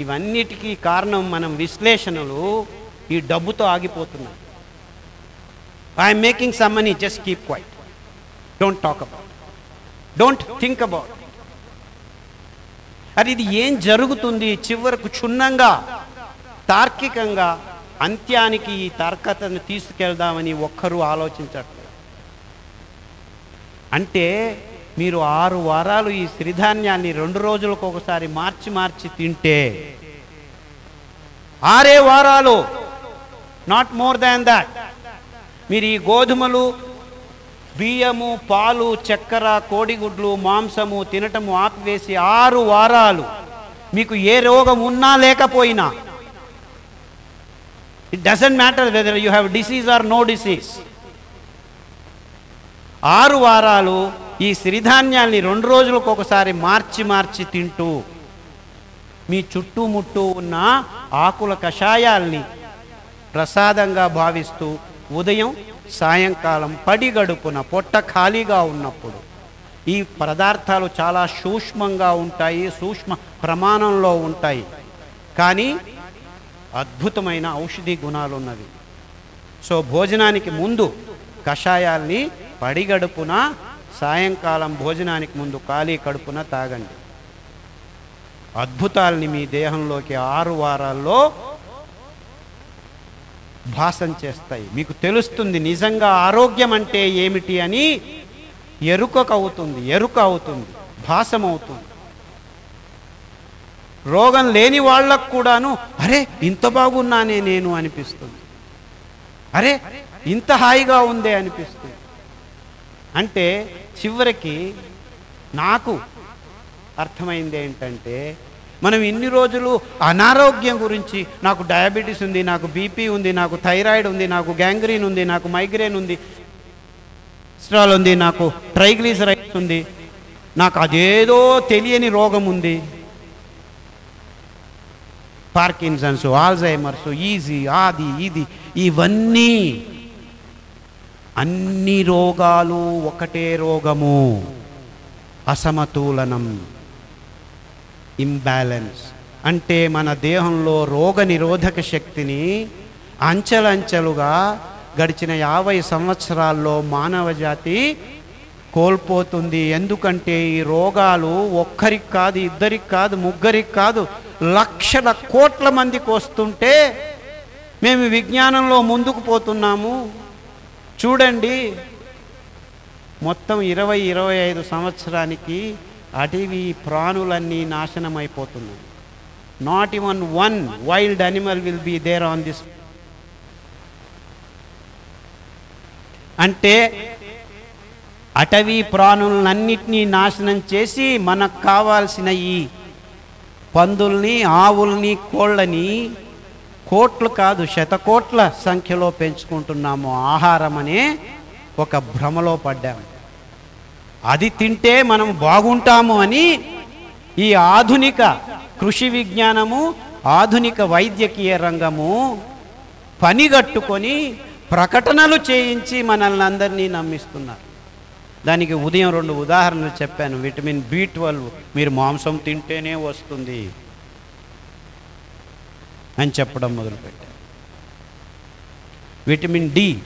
ఇవన్నిటికీ కారణం మనం విశ్లేషణలు ఈ డబ్బుతో ఆగిపోతున్నాం I'm making some money just keep quiet don't talk about don't think about అది ఇది ఏం జరుగుతుంది? చివరకు క్షుణ్ణంగా తార్కికంగా అంత్యానికి ఈ తర్కతను తీసుకెళ్దామని ఒక్కరూ ఆలోచించట్లేదు. అంటే మీరు ఆరు వారాలు ఈ సిరిధాన్యాన్ని రెండు రోజులకు ఒకసారి మార్చి మార్చి తింటే ఆరే వారాలు నాట్ మోర్ దాన్ దాట్ మీరు ఈ గోధుమలు బియ్యము పాలు చక్కెర కోడిగుడ్లు మాంసము తినటము ఆపివేసి ఆరు వారాలు. మీకు ఏ రోగం ఉన్నా లేకపోయినా. It doesn't matter whether you have disease or no disease ఆరు వారాలు ఈ సిరిధాన్యాల్ని రెండు రోజులకు ఒకసారి మార్చి మార్చి తింటూ మీ చుట్టుముట్టూ ఉన్న ఆకుల కషాయాల్ని ప్రసాదంగా భావిస్తూ ఉదయం సాయంకాలం పడి గడుపున పొట్ట ఖాళీగా ఉన్నప్పుడు ఈ పదార్థాలు చాలా సూక్ష్మంగా ఉంటాయి సూక్ష్మ ప్రమాణంలో ఉంటాయి. కానీ అద్భుతమైన ఔషధి గుణాలు ఉన్నవి సో భోజనానికి ముందు కషాయాల్ని పడిగడుపున సాయంకాలం భోజనానికి ముందు ఖాళీ కడుపున తాగండి. అద్భుతాల్ని మీ దేహంలోకి ఆరు వారాల్లో భాసం చేస్తాయి. మీకు తెలుస్తుంది నిజంగా ఆరోగ్యం అంటే ఏమిటి అని ఎరుకకు అవుతుంది ఎరుక అవుతుంది భాసం అవుతుంది రోగం లేని వాళ్ళకు కూడాను అరే ఇంత బాగున్నానే నేను అనిపిస్తుంది. అరే ఇంత హాయిగా ఉందే అనిపిస్తుంది. అంటే చివరికి నాకు అర్థమైంది ఏంటంటే మనం ఇన్ని రోజులు అనారోగ్యం గురించి నాకు డయాబెటీస్ ఉంది నాకు బీపీ ఉంది నాకు థైరాయిడ్ ఉంది నాకు గ్యాంగ్రీన్ ఉంది నాకు మైగ్రేన్ ఉంది కొలెస్ట్రాల్ ఉంది నాకు ట్రైగ్లీసరైడ్స్ ఉంది నాకు అదేదో తెలియని రోగం ఉంది. పార్కిన్సన్స్ ఆల్జైమర్స్ ఈజీ ఆది ఇది ఇవన్నీ అన్ని రోగాలు ఒకటే రోగము. అసమతులనం. ఇంబ్యాలెన్స్ అంటే మన దేహంలో రోగ నిరోధక శక్తిని అంచెలంచెలుగా గడిచిన యాభై సంవత్సరాల్లో మానవ జాతి కోల్పోతుంది. ఎందుకంటే ఈ రోగాలు ఒక్కరికి కాదు ఇద్దరికి కాదు ముగ్గురికి కాదు లక్షల కోట్ల మందికి వస్తుంటే మేము విజ్ఞానంలో ముందుకు పోతున్నాము. చూడండి మొత్తం ఇరవై ఇరవై ఐదు సంవత్సరానికి అటవీ ప్రాణులన్నీ నాశనం not even one wild animal will be there on this అంటే అటవీ ప్రాణులన్నిటినీ నాశనం చేసి మనకు కావాల్సిన ఈ పందుల్ని ఆవుల్ని కోళ్ళని కోట్లు కాదు శతకోట్ల సంఖ్యలో పెంచుకుంటున్నాము ఆహారం అనే ఒక భ్రమలో పడ్డాము అది తింటే మనం బాగుంటాము అని ఈ ఆధునిక కృషి విజ్ఞానము ఆధునిక వైద్యకీయ రంగము పనిగట్టుకొని ప్రకటనలు చేయించి మనల్ని అందరినీ నమ్మిస్తున్నారు. దానికి ఉదయం రెండు ఉదాహరణలు చెప్పాను. Vitamin B twelve. మీరు మాంసం తింటేనే వస్తుంది. అని చెప్పడం మొదలుపెట్టారు. విటమిన్ డి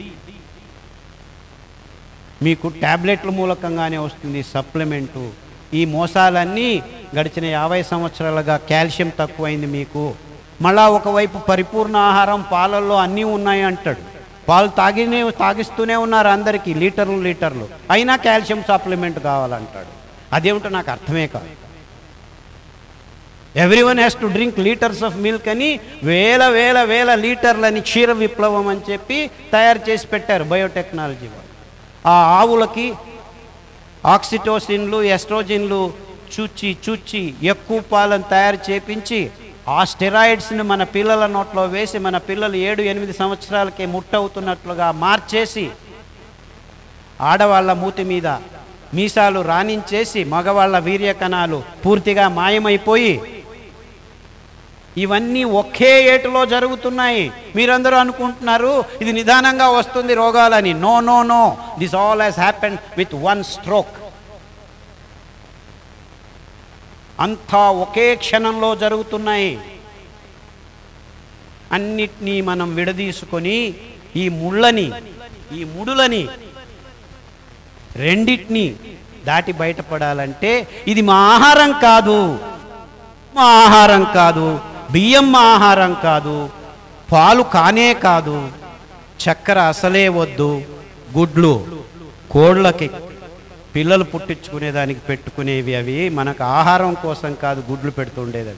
మీకు ట్యాబ్లెట్ల మూలకంగానే వస్తుంది సప్లిమెంటు ఈ మోసాలన్నీ గడిచిన యాభై సంవత్సరాలుగా కాల్షియం తక్కువైంది మీకు. మళ్ళా ఒకవైపు పరిపూర్ణ ఆహారం పాలల్లో అన్నీ ఉన్నాయి అంటాడు. పాలు తాగినే తాగిస్తూనే ఉన్నారు అందరికీ లీటర్లు లీటర్లు. అయినా కాల్షియం సప్లిమెంట్ కావాలంటాడు. అదేమిటో నాకు అర్థమే కాదు. Everyone has to drink litres of milk అని వేల వేల వేల లీటర్లని క్షీర విప్లవం అని చెప్పి తయారు చేసి పెట్టారు బయోటెక్నాలజీ వాళ్ళు. ఆ ఆవులకి ఆక్సిటోసిన్లు ఎస్ట్రోజిన్లు చూచి చూచి ఎక్కువ పాలను తయారు చేపించి ఆ స్టెరాయిడ్స్ని మన పిల్లల నోట్లో వేసి మన పిల్లలు ఏడు ఎనిమిది సంవత్సరాలకే ముట్టవుతున్నట్లుగా మార్చేసి ఆడవాళ్ళ మూతి మీద మీసాలు రాణించేసి మగవాళ్ళ వీర్యకణాలు పూర్తిగా మాయమైపోయి ఇవన్నీ ఒకే ఏటులో జరుగుతున్నాయి. మీరందరూ అనుకుంటున్నారు ఇది నిదానంగా వస్తుంది రోగాలని. No no no. This all has happen with one stroke అంతా ఒకే క్షణంలో జరుగుతున్నాయి. అన్నిటినీ మనం విడదీసుకొని ఈ ముళ్ళని ఈ ముడులని రెండిటిని దాటి బయటపడాలంటే ఇది మా ఆహారం కాదు. మా ఆహారం కాదు. బియ్యం ఆహారం కాదు పాలు కానే కాదు చక్కెర అసలే వద్దు గుడ్లు కోళ్ళకి. పిల్లలు పుట్టించుకునేదానికి పెట్టుకునేవి అవి మనకు ఆహారం కోసం కాదు గుడ్లు పెడుతుండేది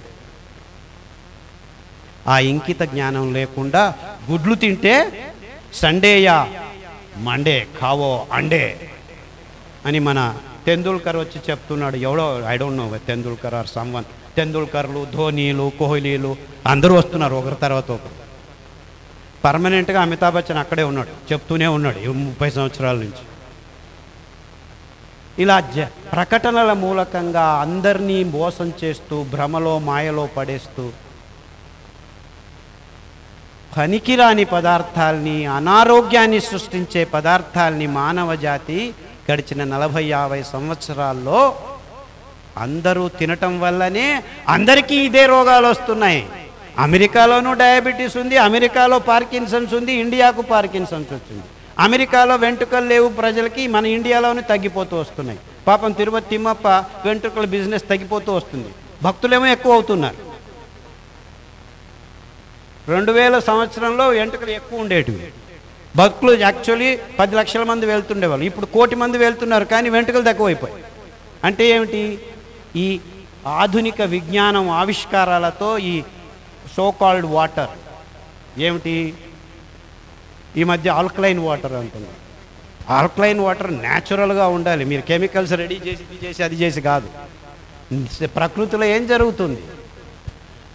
ఆ ఇంకిత జ్ఞానం లేకుండా గుడ్లు తింటే సండేయా మండే కావో అండే అని మన తెందుల్కర్ వచ్చి చెప్తున్నాడు. ఎవడో I don't know Tendulkar or someone టెండూల్కర్లు ధోనీలు కోహ్లీలు అందరూ వస్తున్నారు ఒకరి తర్వాత ఒకరు. పర్మనెంట్గా అమితాబ్ బచ్చన్ అక్కడే ఉన్నాడు చెప్తూనే ఉన్నాడు ముప్పై సంవత్సరాల నుంచి. ఇలా జ ప్రకటనల మూలకంగా అందరినీ మోసం చేస్తూ భ్రమలో మాయలో పడేస్తూ పనికిరాని పదార్థాల్ని అనారోగ్యాన్ని సృష్టించే పదార్థాల్ని మానవ జాతి గడిచిన నలభై యాభై సంవత్సరాల్లో అందరూ తినటం వల్లనే అందరికీ ఇదే రోగాలు వస్తున్నాయి. అమెరికాలోనూ డయాబెటీస్ ఉంది అమెరికాలో పార్కిన్సన్స్ ఉంది ఇండియాకు పార్కిన్సన్స్ వచ్చింది. అమెరికాలో వెంట్రుకలు లేవు ప్రజలకి మన ఇండియాలోనే తగ్గిపోతూ వస్తున్నాయి. పాపం తిరుపతి తిమ్మప్ప వెంట్రుకల బిజినెస్ తగ్గిపోతూ వస్తుంది. భక్తులేమో ఎక్కువ అవుతున్నారు. రెండు వేల సంవత్సరంలో వెంట్రుకలు ఎక్కువ ఉండేటివి. భక్తులు యాక్చువల్లీ పది లక్షల మంది వెళ్తుండేవాళ్ళు. ఇప్పుడు కోటి మంది వెళ్తున్నారు కానీ వెంట్రుకలు తక్కువైపోయాయి. అంటే ఏమిటి? ఈ ఆధునిక విజ్ఞానం ఆవిష్కారాలతో ఈ సోకాల్డ్ వాటర్ ఏమిటి? ఈ మధ్య ఆల్కలైన్ వాటర్ అంటున్నారు. ఆల్కలైన్ వాటర్ న్యాచురల్గా ఉండాలి. మీరు కెమికల్స్ రెడీ చేసి ఇది చేసి అది చేసి కాదు. ప్రకృతిలో ఏం జరుగుతుంది?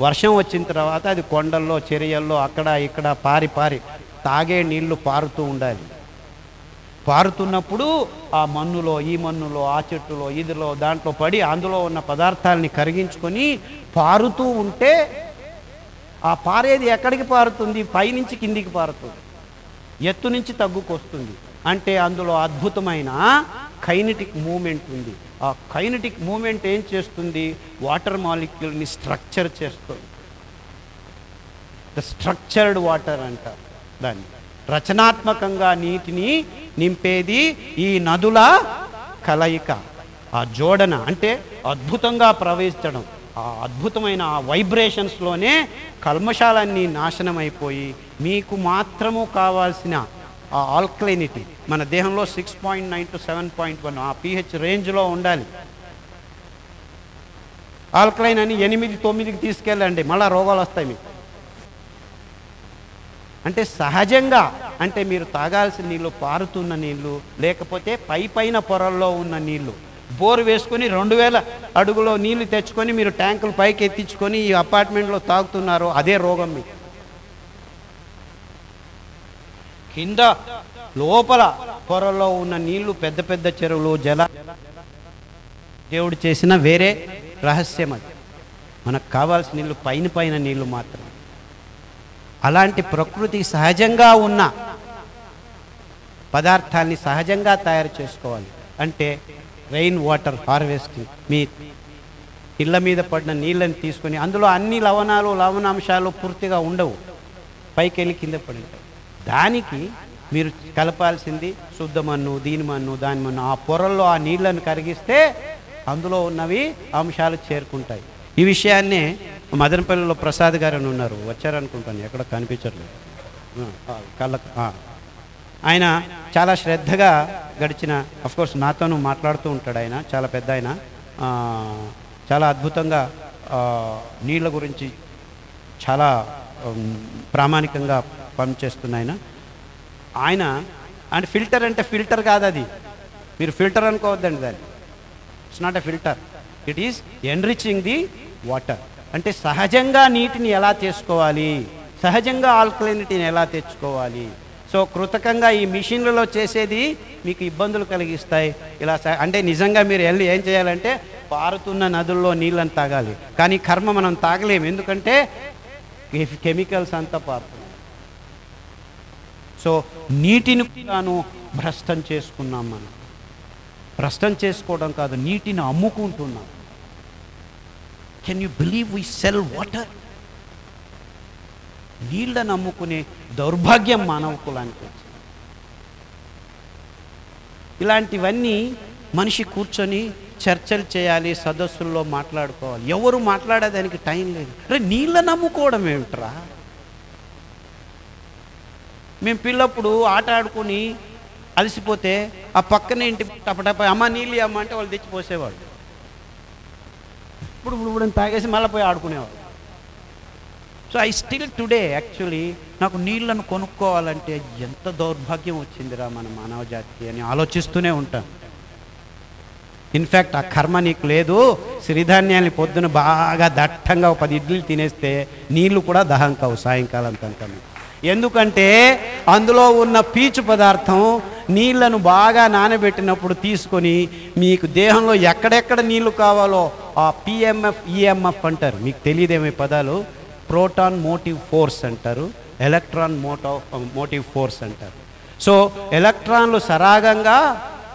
వర్షం వచ్చిన తర్వాత అది కొండల్లో చెరియల్లో అక్కడ ఇక్కడ పారి పారి తాగే నీళ్ళు పారుతూ ఉండాలి. పారుతున్నప్పుడు ఆ మన్నులో ఈ మన్నులో ఆ చెట్టులో ఇదిలో దాంట్లో పడి అందులో ఉన్న పదార్థాలని కరిగించుకొని పారుతూ ఉంటే ఆ పారేది ఎక్కడికి పారుతుంది? పైనుంచి కిందికి పారుతుంది. ఎత్తు నుంచి తగ్గుకొస్తుంది. అంటే అందులో అద్భుతమైన కైనటిక్ మూమెంట్ ఉంది. ఆ కైనటిక్ మూమెంట్ ఏం చేస్తుంది? వాటర్ మాలిక్యూల్ని స్ట్రక్చర్ చేస్తుంది. ద స్ట్రక్చర్డ్ వాటర్ అంటారు దాన్ని. రచనాత్మకంగా నీటిని నింపేది ఈ నదుల కలయిక. ఆ జోడన అంటే అద్భుతంగా ప్రవహించడం. ఆ అద్భుతమైన ఆ వైబ్రేషన్స్లోనే కల్మషాలన్నీ నాశనం అయిపోయి మీకు మాత్రము కావాల్సిన ఆ ఆల్క్లైనిటీ మన దేహంలో six point nine to seven point one ఆ పిహెచ్ రేంజ్లో ఉండాలి. ఆల్కలైన్ అని ఎనిమిది తొమ్మిదికి తీసుకెళ్ళండి మళ్ళీ రోగాలు వస్తాయి మీకు. అంటే సహజంగా అంటే మీరు తాగాల్సిన నీళ్ళు పారుతున్న నీళ్ళు లేకపోతే పై పైన పొరల్లో ఉన్న నీళ్ళు బోర్ వేసుకొని రెండు వేల అడుగులో నీళ్ళు తెచ్చుకొని మీరు ట్యాంకులు పైకి ఎత్తించుకొని ఈ అపార్ట్మెంట్లో తాగుతున్నారు అదే రోగం మీకు. కింద లోపల పొరల్లో ఉన్న నీళ్ళు పెద్ద పెద్ద చెరువులు జల దేవుడు చేసిన వేరే రహస్యం అది. మనకు కావాల్సిన నీళ్ళు పైన పైన నీళ్ళు మాత్రం. అలాంటి ప్రకృతి సహజంగా ఉన్న పదార్థాన్ని సహజంగా తయారు చేసుకోవాలి. అంటే రెయిన్ వాటర్ హార్వెస్టింగ్ మీ ఇళ్ళ మీద పడిన నీళ్ళని తీసుకొని అందులో అన్ని లవణాలు లవణాంశాలు పూర్తిగా ఉండవు. పైకి వెళ్ళి కింద పడి దానికి మీరు కలపాల్సింది శుద్ధమన్ను దీనిమన్ను దీని మన్ను దాని మన్ను. ఆ పొరల్లో ఆ నీళ్ళను కరిగిస్తే అందులో ఉన్నవి అంశాలు చేరుకుంటాయి. ఈ విషయాన్నే మదనపల్లిలో ప్రసాద్ గారు అని ఉన్నారు. వచ్చారనుకుంటాను. ఎక్కడ కనిపించట్లేదు. కళ్ళకు ఆయన చాలా శ్రద్ధగా గడిచిన అఫ్కోర్స్ నాతోనూ మాట్లాడుతూ ఉంటాడు ఆయన. చాలా పెద్ద ఆయన. చాలా అద్భుతంగా నీళ్ళ గురించి చాలా ప్రామాణికంగా పనిచేస్తున్న ఆయన. ఆయన అండ్ ఫిల్టర్ అంటే ఫిల్టర్ కాదు అది. మీరు ఫిల్టర్ అనుకోవద్దండి దాన్ని. It's not a filter it is enriching the water అంటే సహజంగా నీటిని ఎలా చేసుకోవాలి? సహజంగా ఆల్కలైనిటీని ఎలా తెచ్చుకోవాలి? సో కృతకంగా ఈ మిషన్లలో చేసేది మీకు ఇబ్బందులు కలిగిస్తాయి. ఇలా స- అంటే నిజంగా మీరు వెళ్ళి ఏం చేయాలంటే పారుతున్న నదుల్లో నీళ్ళని తాగాలి. కానీ కర్మ మనం తాగలేము. ఎందుకంటే కెమికల్స్ అంతా పారుతున్నాయి. సో నీటిని కూడాను భ్రష్టం చేసుకున్నాం మనం. భ్రష్టం చేసుకోవడం కాదు నీటిని అమ్ముకుంటున్నాం. Can you believe we sell water నీళ్ళ నమ్ముకునే దౌర్భాగ్యం మానవ కులానికి వచ్చింది. ఇలాంటివన్నీ మనిషి కూర్చొని చర్చలు చేయాలి సదస్సుల్లో మాట్లాడుకోవాలి. ఎవరు మాట్లాడేదానికి టైం లేదు. అరే నీళ్ళ నమ్ముకోవడం ఏమిట్రా? మేము పిల్లప్పుడు ఆట ఆడుకొని అలసిపోతే ఆ పక్కనే ఇంటి టపటప అమ్మ నీళ్ళు అమ్మ అంటే వాళ్ళు తెచ్చి పోసేవాళ్ళు. ఇప్పుడు ఇప్పుడు తాగేసి మళ్ళీ పోయి ఆడుకునేవాడు. So I still today actually నాకు నీళ్ళను కొనుక్కోవాలంటే ఎంత దౌర్భాగ్యం వచ్చిందిరా మన మానవ జాతి అని ఆలోచిస్తూనే ఉంటాను ఇన్ఫ్యాక్ట్ ఆ కర్మ నీకు లేదు. సిరిధాన్యాన్ని పొద్దున బాగా దట్టంగా ఒక పది ఇడ్లీలు తినేస్తే నీళ్ళు కూడా దహం కావు సాయంకాలం తనక ఎందుకంటే అందులో ఉన్న పీచు పదార్థం నీళ్ళను బాగా నానబెట్టినప్పుడు తీసుకొని మీకు దేహంలో ఎక్కడెక్కడ నీళ్ళు కావాలో ఆ పిఎంఎఫ్ ఈఎంఎఫ్ అంటారు. మీకు తెలియదేమే పదాలు? ప్రోటాన్ మోటివ్ ఫోర్స్ అంటారు. ఎలక్ట్రాన్ మోటో మోటివ్ ఫోర్స్ అంటారు. సో ఎలక్ట్రాన్లు సరాగంగా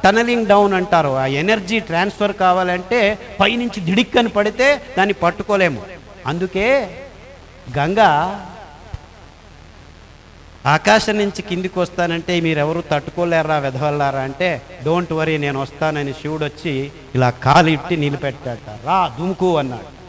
టనలింగ్ డౌన్ అంటారు. ఆ ఎనర్జీ ట్రాన్స్ఫర్ కావాలంటే పైనుంచి దిడిక్కని పడితే దాన్ని పట్టుకోలేము. అందుకే గంగా ఆకాశం నుంచి కిందికి వస్తానంటే మీరెవరు తట్టుకోలేరా వెధవల్లారా అంటే డోంట్ వరీ నేను వస్తానని శివుడు వచ్చి ఇలా కాలు ఇట్టి నిలబెట్టాట. రా దుముకు అన్నాడు.